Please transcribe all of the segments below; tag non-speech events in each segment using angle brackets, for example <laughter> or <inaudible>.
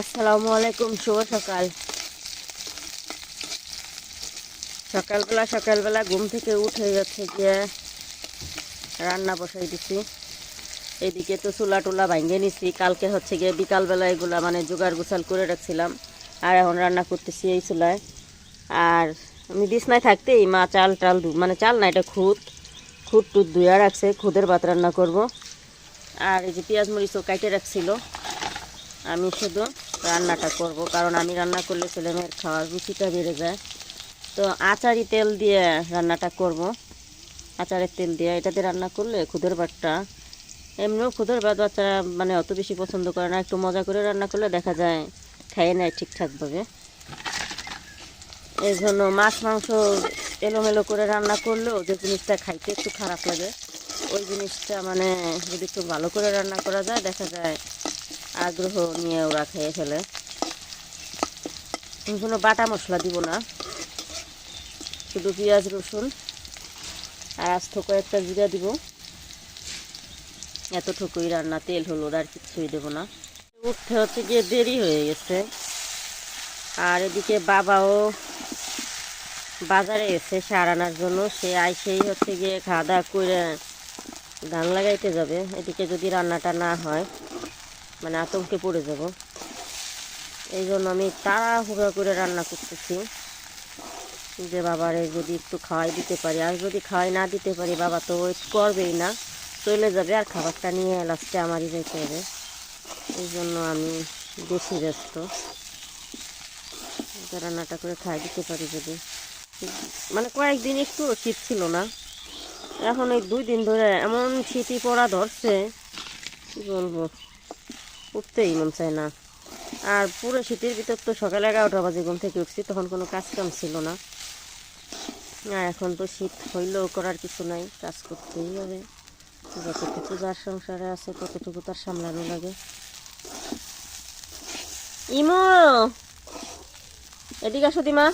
আসসালামু আলাইকুম, শুভ সকাল। সকালবেলা সকালবেলা ঘুম থেকে উঠে যাচ্ছে গিয়ে রান্না বসাই দিছি। এদিকে তো চুলা টুলা ভাঙিয়ে নিছি। কালকে হচ্ছে গিয়ে বিকালবেলা এগুলা মানে জোগাড় গুছাল করে রাখছিলাম। আর এখন রান্না করতেছি এই চুলায়। আর আমি বিছনায় থাকতেই মা চাল টাল মানে চাল না, এটা খুদ। খুদ টুদ ধুয়া রাখছে, খুদের ভাত রান্না করব। আর এই যে পেঁয়াজ মরিচও কাটে রাখছিল। আমি শুধু রান্নাটা করব, কারণ আমি রান্না করলে ছেলেমেয়ের খাওয়ার রুচিটা বেড়ে যায়। তো আচারি তেল দিয়ে রান্নাটা করব। আচারের তেল দিয়ে এটাতে রান্না করলে খুদের ভাতটা এমনিও খুদের ভাত বাচ্চারা মানে অত বেশি পছন্দ করে না, একটু মজা করে রান্না করলে দেখা যায় খাইয়ে নেয় ঠিকঠাকভাবে। এই জন্য মাছ, মাংস এলোমেলো করে রান্না করলেও যে জিনিসটা খাইতে একটু খারাপ লাগে, ওই জিনিসটা মানে যদি একটু ভালো করে রান্না করা যায়, দেখা যায় আগ্রহ নিয়ে ওরা খেয়ে ফেলে। কোনো বাটা মশলা দিব না। শুধু পেঁয়াজ, রসুন আর আস্ত কয়েকটা জিরা দিব। এতটুকুই রান্না, তেল, হলুদ আর কিছুই দেবো না। উঠতে হচ্ছে গিয়ে দেরি হয়ে গেছে। আর এদিকে বাবাও বাজারে এসে সার আনার জন্য, সে আইসেই হচ্ছে গিয়ে খাওয়া দাওয়া করে ধান লাগাইতে যাবে। এদিকে যদি রান্নাটা না হয় মানে আতঙ্কে পড়ে যাব। এই জন্য আমি তাড়াহুড়া করে রান্না করতেছি। যে বাবারে যদি একটু খাওয়াই দিতে পারি, আর যদি খাওয়াই না দিতে পারি, বাবা তো ওয়েট করবেই না। চলে যাবে আর খাবারটা নিয়ে লাস্টে আমারই যেতে হবে। এই জন্য আমি বেশি ব্যস্ত। রান্নাটা করে খাই দিতে পারি যদি। মানে কয়েকদিন একটু শীত ছিল না। এখন এই দুই দিন ধরে এমন শীতই পড়া ধরছে। কি বলব? উঠতেই মন চায় না। আর পুরো শীতের ভিতর তো সকাল এগারোটা বাজে ঘুম থেকে উঠছি, তখন কোনো কাজ কাম ছিল না। আর এখন তো শীত হইলেও করার কিছু নাই, কাজ করতেই হবে। যতটুকু যার সংসারে আছে, ততটুকু তার সামলানো লাগে। ইমো! এদিকে আসো, দিমা।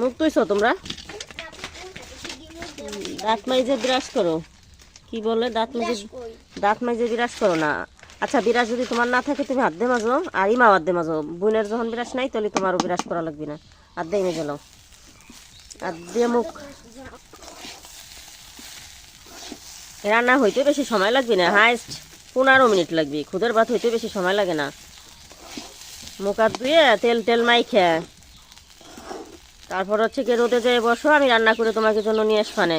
মুখ তুইছো তোমরা? দাঁত মাইজে বিরাজ করো। কি বলে? দাঁত মাইজে দাঁত মাইজে বিরাজ করো না। আচ্ছা বিরাজ যদি তোমার না থাকে তুমি হাত দিয়ে মাজো। আর ইমাও হাত দিয়ে মাজো। বোনের যখন বিরাজ নাই তাহলে তোমারও বিরাজ করা লাগবে না। হাত দিয়ে মেজে নাও। হাত দিয়ে মুখ রান্না হইতে বেশি সময় লাগবে না। হাইস্ট পনেরো মিনিট লাগবে। খুদের ভাত হইতে বেশি সময় লাগে না। মুখ হাত ধুয়ে তেল তেল মাইখে। তারপর হচ্ছে কি রোদে যেয়ে বসো, আমি রান্না করে তোমাকে জন্য নিয়ে আসবানে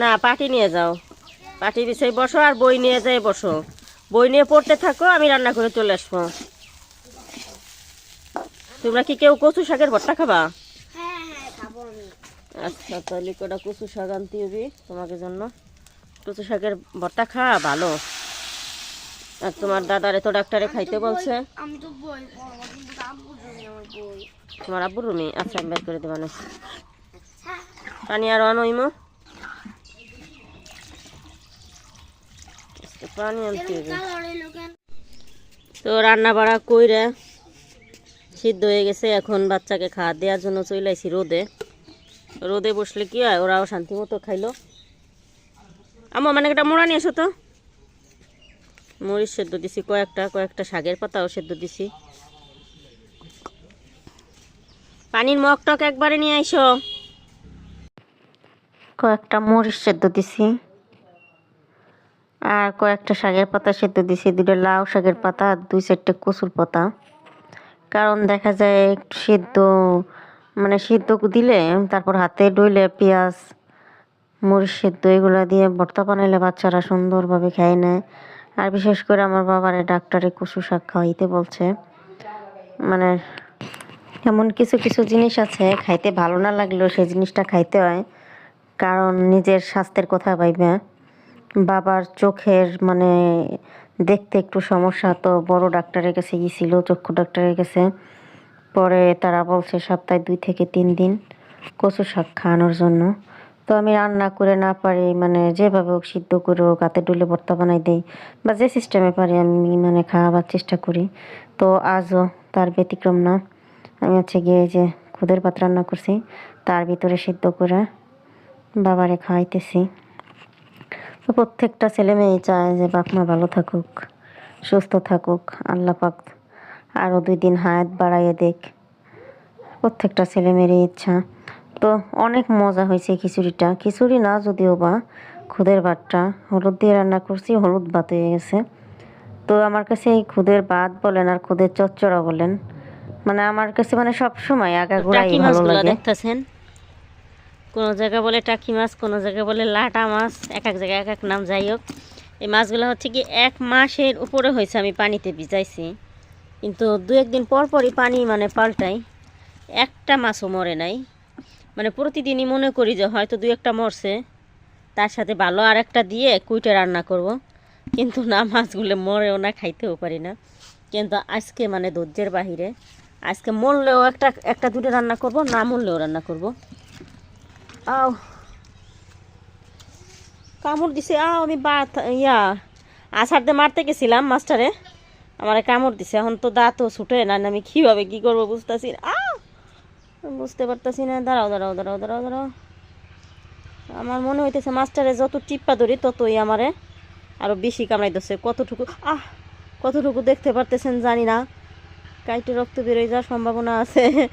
না, পাটি নিয়ে যাও। পাটি বিছাই বসো আর বই নিয়ে যাই বসো। বই নিয়ে পড়তে থাকো, আমি রান্না করে চলে আসব। তোমরা কি কেউ কচু শাকের ভর্তা খাবা? আচ্ছা তাহলে কটা কচু শাক আনতে হবে তোমাকে জন্য। কচু শাকের ভর্তা খাওয়া ভালো। আর তোমার দাদারে তো ডাক্তারে খাইতে বলছে। তোমার আব্বুর রুমি আচ্ছা আমি বের করে দেবানো পানি আর অনইমো পানি আনতে তো রান্না বাড়া কইরা সিদ্ধ হয়ে গেছে। এখন বাচ্চাকে খাওয়া দেওয়ার জন্য চলে আসি রোদে। রোদে বসলে কি হয়? ওরাও শান্তি মতো খাইলো। আমার মানে একটা মোড়া নিয়ে এসো তো। মরিচ সেদ্ধ দিছি, কয়েকটা কয়েকটা শাকের পাতাও সেদ্ধ দিছি। পানির মগ টক একবারে নিয়ে আইসো। কয়েকটা মরিচ সেদ্ধ দিছি। আর কয়েকটা শাকের পাতা সেদ্ধ দিছি, দুটো লাউ শাকের পাতা, দুই চারটে কচুর পাতা। কারণ দেখা যায় একটু সেদ্ধ মানে সেদ্ধ দিলে, তারপর হাতে ডইলে পেঁয়াজ, মরিচ সেদ্ধ, এগুলো দিয়ে ভর্তা বানাইলে বাচ্চারা সুন্দরভাবে খায় নেয় আর বিশেষ করে আমার বাবারে ডাক্তারে কচু শাক খাওয়াইতে বলছে। মানে এমন কিছু কিছু জিনিস আছে, খাইতে ভালো না লাগলেও সেই জিনিসটা খাইতে হয়। কারণ নিজের স্বাস্থ্যের কথা ভাইবে। বাবার চোখের মানে দেখতে একটু সমস্যা, তো বড় ডাক্তারের কাছে গিয়েছিল, চক্ষু ডাক্তারের কাছে। পরে তারা বলছে সপ্তাহে দুই থেকে তিন দিন কচু শাক খাওয়ানোর জন্য। তো আমি রান্না করে না পারি মানে যেভাবে হোক সিদ্ধ করে হোক, হাতে ডুলে ভর্তা বানাই দিই বা যে সিস্টেমে পারি আমি মানে খাওয়াবার চেষ্টা করি। তো আজও তার ব্যতিক্রম না। আমি হচ্ছে গিয়ে যে খুদের ভাত রান্না করছি, তার ভিতরে সিদ্ধ করে বাবারে খাওয়াইতেছি। তো প্রত্যেকটা ছেলে মেয়ে চায় যে বাপ মা ভালো থাকুক, সুস্থ থাকুক, আল্লাহ পাক আরও দুই দিন হায়াত বাড়াইয়ে দেখ। প্রত্যেকটা ছেলে মেয়েরই ইচ্ছা। তো অনেক মজা হয়েছে খিচুড়িটা। খিচুড়ি না যদিও বা খুদের ভাতটা। হলুদ দিয়ে রান্না করছি হলুদ ভাত হয়ে গেছে। তো আমার কাছে এই খুদের ভাত বলেন আর খুদের চচ্চড়া বলেন মানে আমার কাছে মানে সব সময় আগাগোড়াই টাকি ভালো লাগে। দেখতেছেন? কোনো জায়গা বলে টাকি মাছ কোনো জায়গা বলে লাটা মাছ এক এক জায়গায় এক এক নাম যাই হোক। এই মাছগুলো হচ্ছে কি এক মাসের উপরে হয়েছে আমি পানিতে ভিজাইছি। কিন্তু দু একদিন পর পরই পানি মানে পাল্টাই একটা মাছও মরে নাই। মানে প্রতিদিনই মনে করি যে হয়তো দু একটা মরছে, তার সাথে ভালো আর একটা দিয়ে কুইটে রান্না করব। কিন্তু না, মাছগুলো মরেও না, খাইতেও পারি না। কিন্তু আজকে মানে ধৈর্যের বাহিরে, আজকে মরলেও একটা একটা দুটো রান্না করব, না মরলেও রান্না করব। আও, কামড় দিছে, আও, আমি বাত, ইয়া আষাঢ় দিয়ে মারতে গেছিলাম মাস্টারে। আমার কামড় দিছে, এখন তো দাঁতও ছুটে না আমি কীভাবে কী করব বুঝতেছি আহ! বুঝতে পারতেছি না। দাঁড়াও দাঁড়াও দাঁড়াও দাঁড়াও দাঁড়াও। আমার মনে হইতেছে মাস্টারে যত টিপ্পা ধরি, ততই আমারে আরও বেশি কামড়াই দিচ্ছে কতটুকু, আহ, কতটুকু দেখতে পারতেছেন জানি না। কাইটে রক্ত বেরোয় যাওয়ার সম্ভাবনা আছে।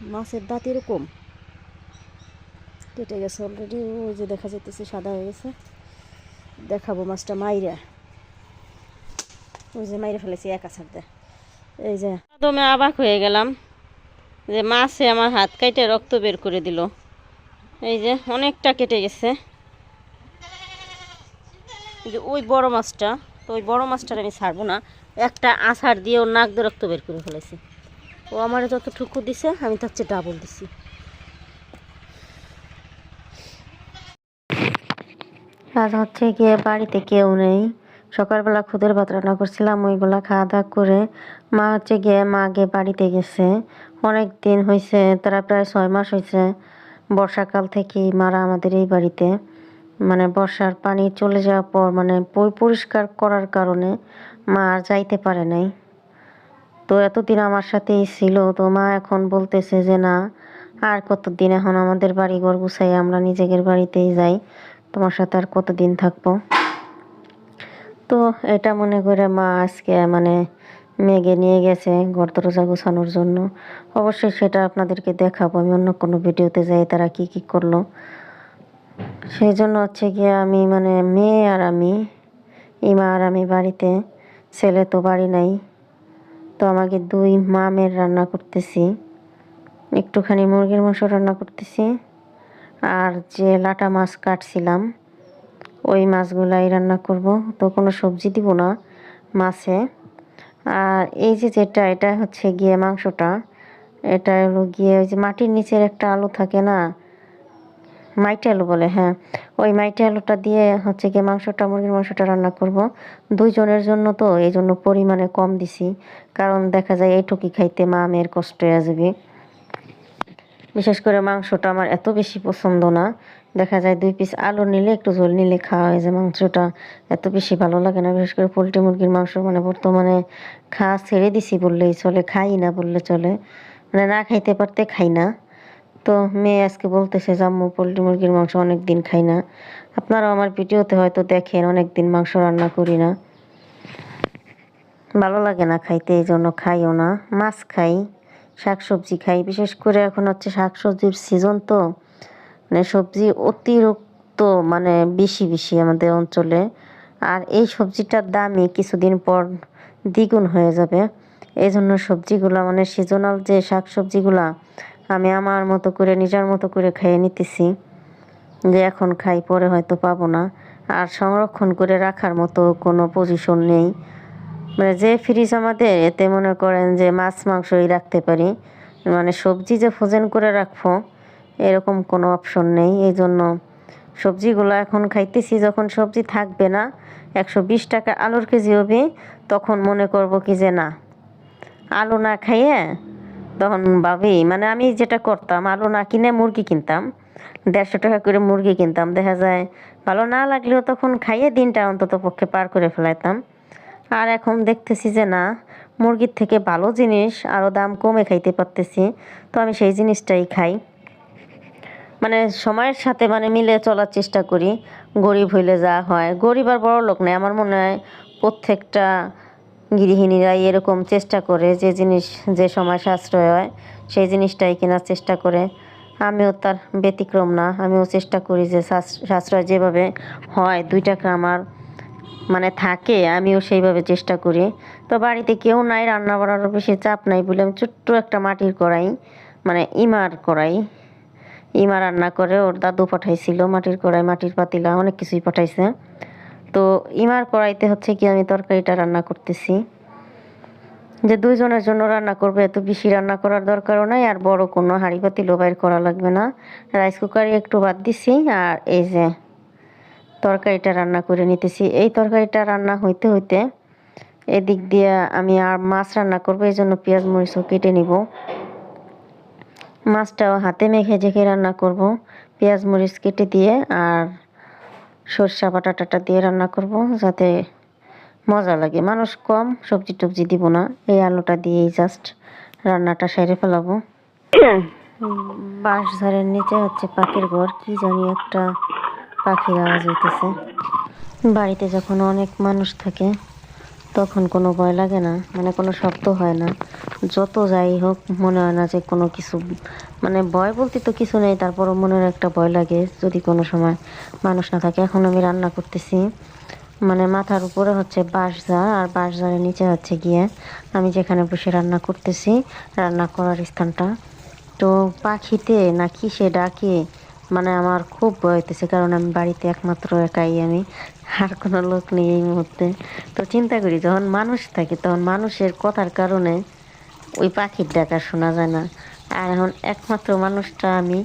মাছের দাঁত এরকম। কেটে গেছে অলরেডি ওই যে দেখা যাইতেছে সাদা হয়ে গেছে। দেখাবো মাছটা মাইরা। ওই যে মাইরে ফেলেছি, এক আছাড় দে এই যে। দমে অবাক হয়ে গেলাম যে মাছে আমার হাত কাইটে রক্ত বের করে দিল। এই যে অনেকটা কেটে গেছে। যে ওই বড় মাছটা তো ওই বড় মাছটার আমি ছাড়বো না। একটা আষাঢ় দিয়ে ওর নাক দিয়ে রক্ত বের করে ফেলেছি ও আমার যতটুকু দিছে আমি তার চেয়ে ডাবল দিছি। আজ হচ্ছে গিয়ে বাড়িতে কেউ নেই। সকালবেলা খুদের ভাত রান্না করছিলাম, ওইগুলা খাওয়া দাওয়া করে মা হচ্ছে গিয়ে মা আগে বাড়িতে গেছে। অনেক দিন হয়েছে তারা প্রায় ছয় মাস হয়েছে বর্ষাকাল থেকেই মারা আমাদের এই বাড়িতে। মানে বর্ষার পানি চলে যাওয়ার পর মানে পরিষ্কার করার কারণে মা আর যাইতে পারে নাই। তো এতদিন আমার সাথেই ছিল, তো মা এখন বলতেছে যে না, আর কতদিন এখন আমাদের বাড়ি ঘর গুছাই আমরা নিজেদের বাড়িতেই যাই, তোমার সাথে আর কতদিন থাকব? তো এটা মনে করে মা আজকে মানে মেঘে নিয়ে গেছে ঘর দরজা গোছানোর জন্য। অবশ্যই সেটা আপনাদেরকে দেখাবো। আমি অন্য কোনো ভিডিওতে যাই, তারা কি কি করল। সেই জন্য হচ্ছে গিয়ে আমি মানে মেয়ে আর আমি, ইমা আর আমি বাড়িতে, ছেলে তো বাড়ি নাই। তো আমাকে দুই মামের রান্না করতেছি। একটুখানি মুরগির মাংস রান্না করতেছি। আর যে লাটা মাছ কাটছিলাম ওই মাছগুলাই রান্না করব। তো কোনো সবজি দিব না মাছে। আর এই যে যেটা, এটা হচ্ছে গিয়ে মাংসটা। এটা হলো গিয়ে ওই যে মাটির নিচের একটা আলু থাকে না? মাইটে আলু বলে হ্যাঁ। ওই মাইটে আলুটা দিয়ে হচ্ছে গিয়ে মাংসটা, মুরগির মাংসটা রান্না করব। দুইজনের জন্য তো এই জন্য পরিমাণে কম দিছি। কারণ দেখা যায় এইটুকি খাইতে মা মেয়ের কষ্ট হয়ে যাবে বিশেষ করে মাংসটা আমার এত বেশি পছন্দ না। দেখা যায় দুই পিস আলু নিলে একটু ঝোল নিলে খাওয়া হয়ে যায়। মাংসটা এত বেশি ভালো লাগে না, বিশেষ করে পোলট্রি মুরগির মাংস। মানে বর্তমানে খাওয়া ছেড়ে দিছি বললেই চলে, খাই না বললে চলে। মানে না খাইতে পারতে খাই না। তো মেয়ে আজকে বলতেছে, জাম্মু, পোলট্রি মুরগির মাংস অনেক দিন খাই না। আপনারাও আমার ভিডিওতে হয়তো দেখেন অনেক দিন মাংস রান্না করি না। ভালো লাগে না খাইতে, এই জন্য খাইও না। মাছ খাই শাক সবজি খাই। বিশেষ করে এখন হচ্ছে শাক সবজির সিজন তো। মানে সবজি অতিরিক্ত মানে বেশি বেশি আমাদের অঞ্চলে। আর এই সবজিটার দামই কিছুদিন পর দ্বিগুণ হয়ে যাবে। এই জন্য সবজিগুলো মানে সিজনাল যে শাক সবজিগুলা আমি আমার মতো করে, নিজের মতো করে খেয়ে নিতেছি। যে এখন খাই, পরে হয়তো পাবো না। আর সংরক্ষণ করে রাখার মতো কোনো পজিশন নেই। মানে যে ফ্রিজ আমাদের, এতে মনে করেন যে মাছ, মাংসই রাখতে পারি। মানে সবজি যে ফ্রোজেন করে রাখব এরকম কোনো অপশন নেই। এই জন্য সবজিগুলো এখন খাইতেছি, যখন সবজি থাকবে না, একশো বিশ টাকা আলুর কেজি হবে, তখন মনে করব কি যে না, আলু না খাইয়ে তখন ভাবি মানে আমি যেটা করতাম, আলু না কিনে মুরগি কিনতাম, দেড়শো টাকা করে মুরগি কিনতাম, দেখা যায় ভালো না লাগলেও তখন খাইয়ে দিনটা অন্তত পক্ষে পার করে ফেলাইতাম। আর এখন দেখতেছি যে না, মুরগির থেকে ভালো জিনিস আরও দাম কমে খাইতে পারতেছি, তো আমি সেই জিনিসটাই খাই। মানে সময়ের সাথে মানে মিলে চলার চেষ্টা করি। গরিব হইলে যা হয়। গরিব আর বড় লোক নেই। আমার মনে হয় প্রত্যেকটা গৃহিণীরাই এরকম চেষ্টা করে যে জিনিস, যে সময় সাশ্রয় হয়, সেই জিনিসটাই কেনার চেষ্টা করে। আমিও তার ব্যতিক্রম না। আমিও চেষ্টা করি যে সাশ্র- সাশ্রয় যেভাবে হয় দুই টাকা আমার মানে থাকে, আমিও সেইভাবে চেষ্টা করি। তো বাড়িতে কেউ নাই রান্না বাড়ার বেশি চাপ নাই বলে আমি ছোট্ট একটা মাটির কড়াই মানে ইমার কড়াই ইমা রান্না করে, ওর দাদু পাঠাইছিল, মাটির কড়াই, মাটির পাতিলা, অনেক কিছুই পাঠাইছে। তো ইমার কড়াইতে হচ্ছে কি, আমি তরকারিটা রান্না করতেছি। যে দুইজনের জন্য রান্না করবে, এত বেশি রান্না করার দরকারও নাই, আর বড় কোনো হাঁড়ি পাতিলও বাইর করা লাগবে না। রাইস কুকারে একটু বাদ দিছি, আর এই যে তরকারিটা রান্না করে নিতেছি। এই তরকারিটা রান্না হইতে হইতে এদিক দিয়ে আমি আর মাছ রান্না করব, এই জন্য পেঁয়াজ মরিচও কেটে নিব। মাছটাও হাতে মেখে ঝেঁকে রান্না করব। পেঁয়াজ, মরিচ কেটে দিয়ে আর সরষা বাটাটাটা দিয়ে রান্না করব যাতে মজা লাগে। মানুষ কম, সবজি টবজি দিব না। এই আলুটা দিয়েই জাস্ট রান্নাটা সেরে ফেলাবো। <coughs> বাঁশ ঝাড়ের নিচে হচ্ছে পাখির ঘর। কি জানি একটা পাখির আওয়াজ হইতেছে। বাড়িতে যখন অনেক মানুষ থাকে তখন কোনো ভয় লাগে না মানে কোনো শব্দ হয় না। যত যাই হোক, মনে হয় না যে কোনো কিছু। মানে ভয় বলতে তো কিছু নেই, তারপরও মনের একটা ভয় লাগে যদি কোনো সময় মানুষ না থাকে। এখন আমি রান্না করতেছি। মানে মাথার উপরে হচ্ছে বাঁশ বাঁশঝাড় আর বাঁশঝাড়ের নিচে হচ্ছে গিয়ে আমি যেখানে বসে রান্না করতেছি, রান্না করার স্থানটা। তো পাখিতে না কি সে ডাকে মানে আমার খুব ভয় হইতেছে, কারণ আমি বাড়িতে একমাত্র একাই আমি, আর কোনো লোক নেই এই মুহূর্তে। তো চিন্তা করি, যখন মানুষ থাকে, তখন মানুষের কথার কারণে ওই পাখির ডাকা শোনা যায় না। আর এখন একমাত্র মানুষটা আমি,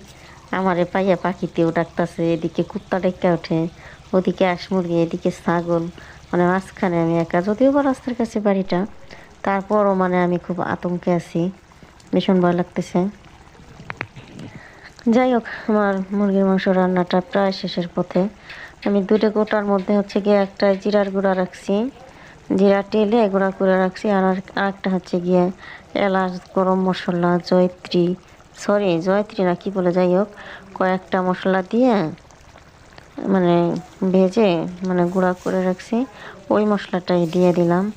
আমারে পাইয়া পাখিতেও ডাকতেছে, এদিকে কুত্তা ডেকে ওঠে, ওদিকে আস মুরগি, এদিকে ছাগল মানে মাঝখানে আমি একা। যদিও বা রাস্তার কাছে বাড়িটা, তারপরও মানে আমি খুব আতঙ্কে আছি, ভীষণ ভয় লাগতেছে। যাই হোক, আমার মুরগির মাংস রান্নাটা প্রায় শেষের পথে। আমি দুটো গোটার মধ্যে হচ্ছে গিয়ে একটা জিরার গুঁড়া রাখছি। জিরা টেলে গুঁড়া করে রাখছি আর আর- আরেকটা হচ্ছে গিয়ে এলাচ, গরম মশলা, জয়ত্রী সরি জয়ত্রী না, কি বলে, যাই হোক, কয়েকটা মশলা দিয়ে মানে ভেজে মানে গুঁড়া করে রাখছি। ওই মশলাটাই দিয়ে দিলাম।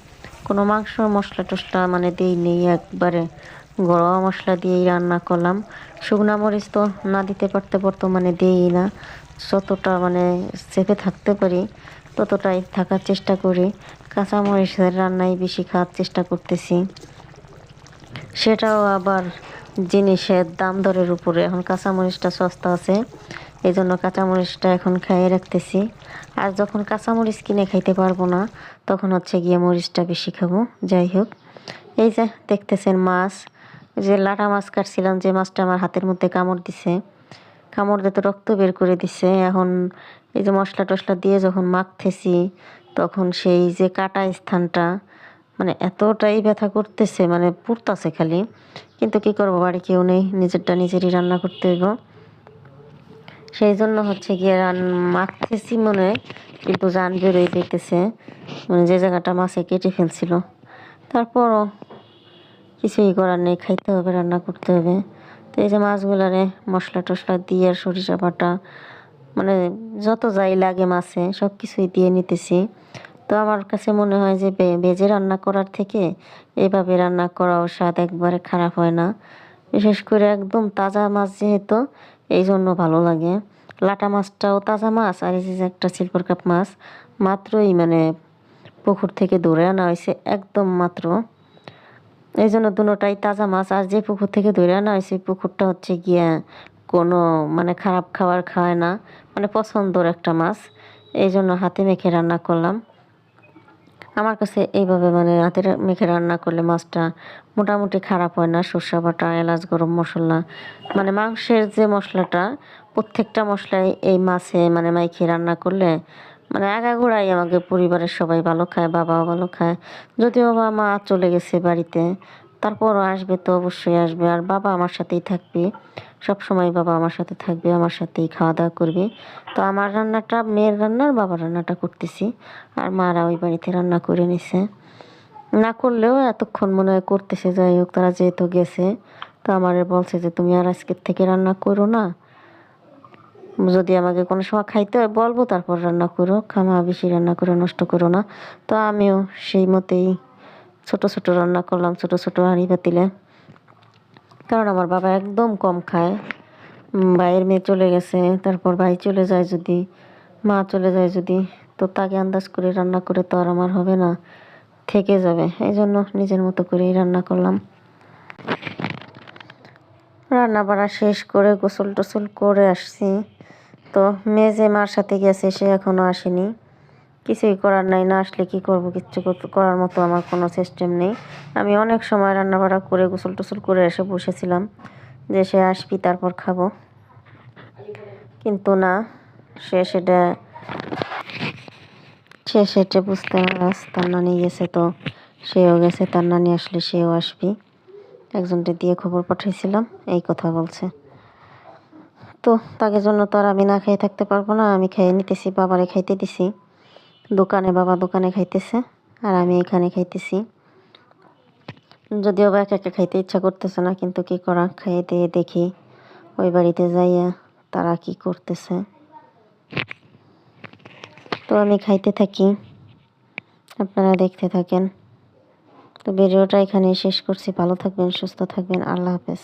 কোনো মাংস মশলা টশলা মানে দিই নেই একবারে। গরম মশলা দিয়েই রান্না করলাম। শুকনো মরিচ তো না দিতে পারতে বর্তমানে দিই না। যতটা মানে চেপে থাকতে পারি, ততটাই থাকার চেষ্টা করি। কাঁচা মরিচের রান্নাই বেশি খাওয়ার চেষ্টা করতেছি। সেটাও আবার জিনিসের দাম দরের উপরে। এখন কাঁচামরিচটা সস্তা আছে এই জন্য কাঁচামরিচটা এখন খাইয়ে রাখতেছি। আর যখন কাঁচামরিচ কিনে খাইতে পারব না, তখন হচ্ছে গিয়ে মরিচটা বেশি খাব। যাই হোক, এই যে দেখতেছেন মাছ। যে লাটা মাছ কাটছিলাম, যে মাছটা আমার হাতের মধ্যে কামড় দিছে, কামড় দিয়ে তো রক্ত বের করে দিছে। এখন এই যে মশলা টশলা দিয়ে যখন মাখতেছি, তখন সেই যে কাটা স্থানটা মানে এতটাই ব্যথা করতেছে মানে পুড়তাছে খালি। কিন্তু কি করব, বাড়ি কেউ নেই, নিজেরটা নিজেরই রান্না করতে হইব। সেই জন্য হচ্ছে গিয়ে রান, মাখতেছি মনে, কিন্তু জান বেরোয় যেতেছে মানে যে জায়গাটা মাছে কেটে ফেলছিল। তারপরও কিছুই করার নেই, খাইতে হবে, রান্না করতে হবে। তো এই যে মাছগুলারে মশলা টশলা দিয়ে আর সরিষা বাটা মানে যত যাই লাগে মাছে সব কিছুই দিয়ে নিতেছি। তো আমার কাছে মনে হয় যে ভেজে রান্না করার থেকে এভাবে রান্না করাও স্বাদ একবারে খারাপ হয় না। বিশেষ করে একদম তাজা মাছ যেহেতু এই জন্য ভালো লাগে। লাটা মাছটাও তাজা মাছ, আর এই যে একটা সিলভার কাপ মাছ, মাত্রই মানে পুকুর থেকে ধরে আনা হয়েছে, একদম মাত্র। এই জন্য দুটোটাই তাজা মাছ, আর যে পুকুর থেকে ধরে আনা হয়েছে ওই পুকুরটা হচ্ছে গিয়া কোনো মানে খারাপ খাবার খায় না মানে পছন্দর একটা মাছ। এই জন্য হাতে মেখে রান্না করলাম। আমার কাছে এইভাবে মানে হাতে মেখে রান্না করলে মাছটা মোটামুটি খারাপ হয় না, সর্ষা বাটা, এলাচ, গরম মশলা মানে মাংসের যে মশলাটা, প্রত্যেকটা মশলাই এই মাছে মানে মাইখে রান্না করলে মানে আগাগোড়াই আমাকে পরিবারের সবাই ভালো খায়, বাবাও ভালো খায়। যদিও বা মা চলে গেছে বাড়িতে, তারপরও আসবে তো অবশ্যই আসবে। আর বাবা আমার সাথেই থাকবে। সব সময় বাবা আমার সাথে থাকবে, আমার সাথেই খাওয়া দাওয়া করবে। তো আমার রান্নাটা, মেয়ের রান্না আর বাবার রান্নাটা করতেছি। আর মারা ওই বাড়িতে রান্না করে নিছে। না করলেও এতক্ষণ মনে হয় করতেছে, যাই হোক, তারা যেহেতু গেছে, তো আমার বলছে যে, তুমি আর আজকের থেকে রান্না করো না। যদি আমাকে কোনো সময় খাইতে হয়, বলব, তারপর রান্না করো, খামা, বেশি রান্না করে, নষ্ট করো না। তো আমিও সেই মতেই ছোট ছোট রান্না করলাম, ছোট ছোট হাঁড়ি পাতিলে। কারণ আমার বাবা একদম কম খায়। ভাইয়ের মেয়ে চলে গেছে, তারপর ভাই চলে যায় যদি, মা চলে যায় যদি, তো তাকে আন্দাজ করে রান্না করে তো আর আমার হবে না, থেকে যাবে। এই জন্য নিজের মতো করেই রান্না করলাম। রান্না বাড়া শেষ করে গোসল টোসল করে আসছি। তো মেজে মার সাথে গেছে, সে এখনও আসেনি। কিছুই করার নাই, না আসলে কি করব, কিচ্ছু করার মতো আমার কোনো সিস্টেম নেই। আমি অনেক সময় রান্না বাড়া করে গোসল টোসল করে এসে বসেছিলাম যে সে আসবি, তারপর খাব। কিন্তু না, সে সেটা সে সেটা বুঝতে তার নানি গেছে তো, সেও গেছে, তার নানি আসলে সেও আসবি। একজনকে দিয়ে খবর পাঠিয়েছিলাম এই কথা বলছে। তো তাকে জন্য তো আর আমি না খেয়ে থাকতে পারব না। আমি খেয়ে নিতেছি, বাবারে খাইতে দিছি। দোকানে বাবা দোকানে খাইতেছে আর আমি এখানে খাইতেছি। যদিও বা একা একা খাইতে ইচ্ছা করতেছে না, কিন্তু কি করা, খেয়ে দিয়ে দেখি ওই বাড়িতে যাইয়া তারা কি করতেছে। তো আমি খাইতে থাকি। আপনারা দেখতে থাকেন। তো ভিডিওটা এখানেই শেষ করছি। ভালো থাকবেন, সুস্থ থাকবেন। আল্লাহ হাফেজ।